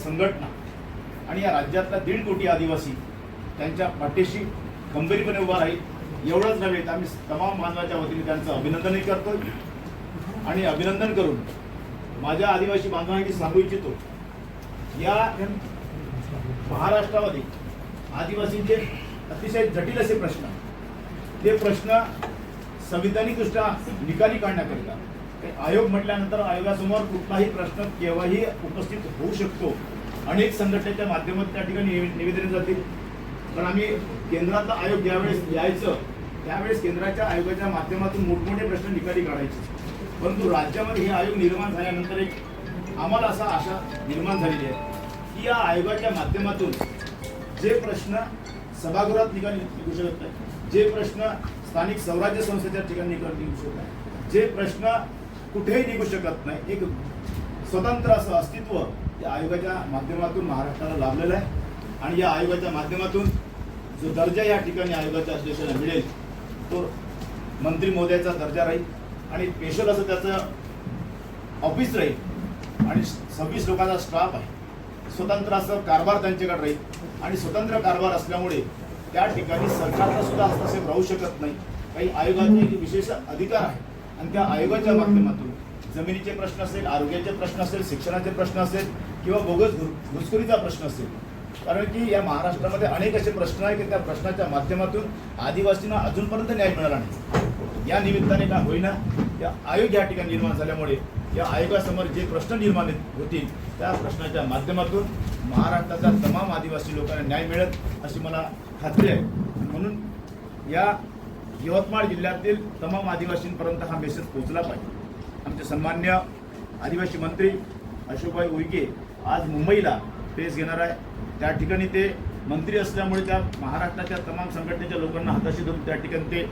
संघटना आणि या राज्यातला दीड कोटी आदिवासी त्यांच्या पाठीशी खंबीरपणे उभा राहील एवढंच नव्हे तर आम्ही तमाम मानवाच्या वतीने त्यांचं अभिनंदनही करतो आणि अभिनंदन करून माझ्या आदिवासी बांधवांनी सांगू इच्छितो या महाराष्ट्रामध्ये आदिवासींचे अतिशय जटिल असे प्रश्न ते प्रश्न संविधानिकदृष्ट्या निकाली काढण्याकरिता आयोग म्हटल्यानंतर आयोगासमोर कुठलाही प्रश्न केव्हाही उपस्थित होऊ शकतो. अनेक संघटनेच्या माध्यमातून त्या ठिकाणी निवेदने जातील. पण आम्ही केंद्राचा आयोग ज्यावेळेस यायचं त्यावेळेस केंद्राच्या आयोगाच्या माध्यमातून मोठमोठे प्रश्न निकाली काढायचे. परंतु राज्यामध्ये हे आयोग निर्माण झाल्यानंतर एक आम्हाला असा आशा निर्माण झालेली आहे की या आयोगाच्या माध्यमातून जे प्रश्न सभागृहात निकाल निघू शकत नाही जे प्रश्न स्थानिक स्वराज्य संस्थेच्या ठिकाणी निकाल निघू शकत नाही जे प्रश्न कुठेही निघू शकत नाही. एक स्वतंत्र असं अस्तित्व या आयोगाच्या माध्यमातून महाराष्ट्राला लाभलेलं आहे. आणि या आयोगाच्या माध्यमातून जो दर्जा या ठिकाणी आयोगाच्या अध्यक्षाला मिळेल तो मंत्री महोदयाचा दर्जा राहील आणि स्पेशल असं त्याचं ऑफिस राहील आणि सव्वीस लोकांचा स्टाफ आहे. स्वतंत्र असं कारभार त्यांच्याकडे राहील आणि स्वतंत्र कारभार असल्यामुळे त्या ठिकाणी सरकारचा सुद्धा हस्तक्षेप राहू शकत नाही. काही आयोगाचे एक विशेष अधिकार आहे आणि त्या आयोगाच्या माध्यमातून जमिनीचे प्रश्न असेल आरोग्याचे प्रश्न असेल शिक्षणाचे प्रश्न असेल किंवा बोगस घुसखोरीचा प्रश्न असेल. कारण की या महाराष्ट्रामध्ये अनेक असे प्रश्न आहे की त्या प्रश्नाच्या माध्यमातून आदिवासींना अजूनपर्यंत न्याय मिळाला नाही. या निमित्ताने का होईना या आयोग या ठिकाणी निर्माण झाल्यामुळे या आयोगासमोर जे प्रश्न निर्माण होतील त्या प्रश्नाच्या माध्यमातून महाराष्ट्राच्या तमाम आदिवासी लोकांना न्याय मिळत अशी मला खात्री आहे. म्हणून या यवतमाळ जिल्ह्यातील तमाम आदिवासींपर्यंत हा मेसेज पोहोचला पाहिजे. आमचे सन्मान्य आदिवासी मंत्री अशोकभाई उईके आज मुंबईला प्रेस घेणार आहे. त्या ठिकाणी ते मंत्री असल्यामुळे त्या महाराष्ट्राच्या तमाम संघटनेच्या लोकांना हाताशी धरून त्या ठिकाणी ते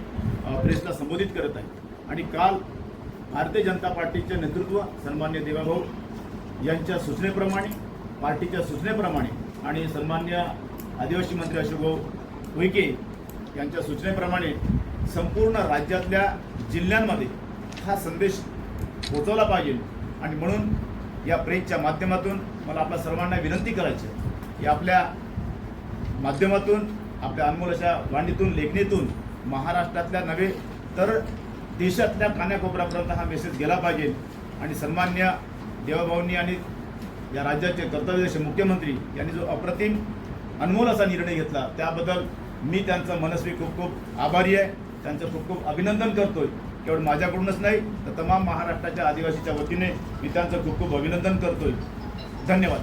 प्रेसला संबोधित करत आहे आणि काल भारतीय जनता पार्टीचे नेतृत्व सन्मान्य देवाभाऊ यांच्या सूचनेप्रमाणे पार्टीच्या सूचनेप्रमाणे आणि सन्मान्य आदिवासी मंत्री अशोकभाऊ उईके यांच्या सूचनेप्रमाणे संपूर्ण राज्यातल्या जिल्ह्यांमध्ये हा संदेश पोहोचवला पाहिजे. आणि म्हणून या प्रेसच्या माध्यमातून मला आपल्या सर्वांना विनंती करायची की आपल्या माध्यमातून आपल्या अनमोल अशा वाणीतून लेखणीतून महाराष्ट्रातल्या नव्हे तर देशातल्या कान्याकोपऱ्यापर्यंत हा मेसेज गेला पाहिजे. आणि सन्मान्य देवाभाऊंनी आणि या राज्याचे कर्तव्यदक्ष मुख्यमंत्री यांनी जो अप्रतिम अनमोल असा निर्णय घेतला त्याबद्दल मी त्यांचं मनस्वी खूप खूप आभारी आहे. त्यांचं खूप खूप अभिनंदन करतोय. केवळ माझ्याकडूनच नाही तर तमाम महाराष्ट्राच्या आदिवासीच्या वतीने मी त्यांचं खूप खूप अभिनंदन करतोय. धन्यवाद.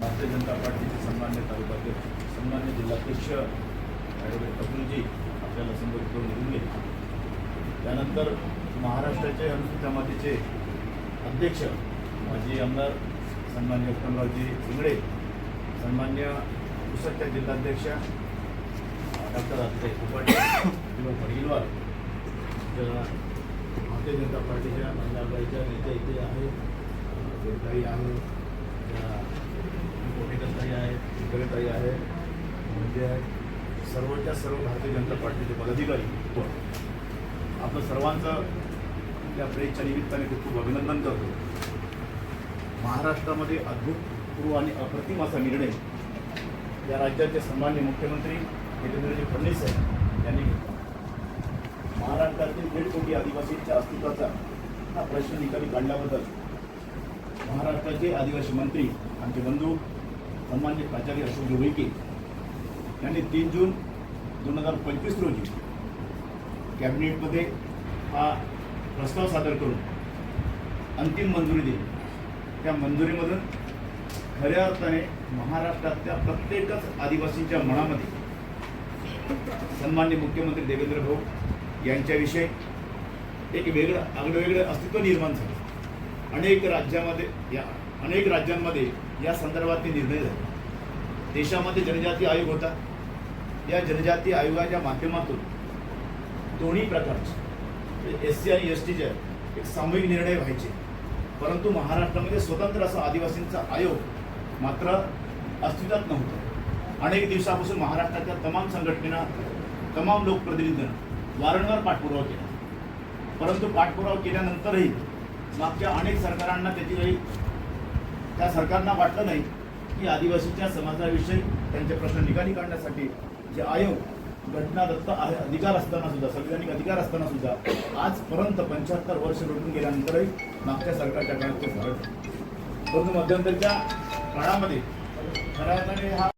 भारतीय जनता पार्टीचे सन्मान्य तालुकाध्यक्ष सन्मान्य जिल्हाध्यक्ष ॲडव्होकेट कपूरजी आपल्याला संबोधित करून घेऊन गेले. त्यानंतर महाराष्ट्राचे अनुसूचित जमातीचे अध्यक्ष माजी आमदार सन्मान्य उत्तमरावजी इंगळे सन्मान्य पुसदच्या जिल्हाध्यक्ष डॉक्टर अक्षय कुपाटे किंवा पडगिलवार ज्या भारतीय जनता पार्टीच्या महिला नेत्या इथे आहेत. देवताई आहे कोटेकरताई आहेत इकडेताई आहेत. म्हणजे सर्वच्या सर्व भारतीय जनता पार्टीचे पदाधिकारी आपलं सर्वांचं त्या प्रेसच्या निमित्ताने खूप खूप अभिनंदन करतो. महाराष्ट्रामध्ये अद्भुतपूर्व आणि अप्रतिम असा निर्णय या राज्याचे सन्मान्य मुख्यमंत्री देवेंद्रजी फडणवीस साहेब यांनी घेतला. महाराष्ट्रातील दीड कोटी आदिवासींच्या अस्तित्वाचा हा प्रश्न निकाली काढल्याबद्दल महाराष्ट्राचे आदिवासी मंत्री आमचे बंधू सन्मान्य प्राचार्य अशोक जोगळीके यांनी तीन जून दोन हजार पंचवीस रोजी कॅबिनेटमध्ये हा प्रस्ताव सादर करून अंतिम मंजुरी दिली. त्या मंजुरीमधून खऱ्या अर्थाने महाराष्ट्रातल्या प्रत्येकच आदिवासींच्या मनामध्ये सन्मान्य मुख्यमंत्री देवेंद्र भाऊ यांच्याविषयी एक वेगळं आगळंवेगळं अस्तित्व निर्माण झालं. अनेक राज्यामध्ये या अनेक राज्यांमध्ये या संदर्भातले निर्णय झाले. देशामध्ये जनजाती आयोग होता. या जनजाती आयोगाच्या माध्यमातून दोन्ही प्रकारचे म्हणजे एस सी आणि एस टीचे एक सामूहिक निर्णय व्हायचे. परंतु महाराष्ट्रामध्ये स्वतंत्र असा आदिवासींचा आयोग मात्र अस्तित्वात नव्हता. अनेक दिवसापासून महाराष्ट्राच्या तमाम संघटनेना तमाम लोकप्रतिनिधींना वारंवार पाठपुरावा केला. परंतु पाठपुरावा केल्यानंतरही मागच्या अनेक सरकारांना त्याची काही त्या सरकारना वाटलं नाही की आदिवासीच्या समाजाविषयी त्यांचे प्रश्न निकाली काढण्यासाठी जे आयोग घटनादत्त आहे- अधिकार असताना सुद्धा संविधानिक अधिकार असताना सुद्धा आजपर्यंत पंच्याहत्तर वर्ष लुटून गेल्यानंतरही मागच्या सरकारच्या काळात ते झालं परंतु मध्यंतरीच्या काळामध्ये खऱ्या अर्थाने हा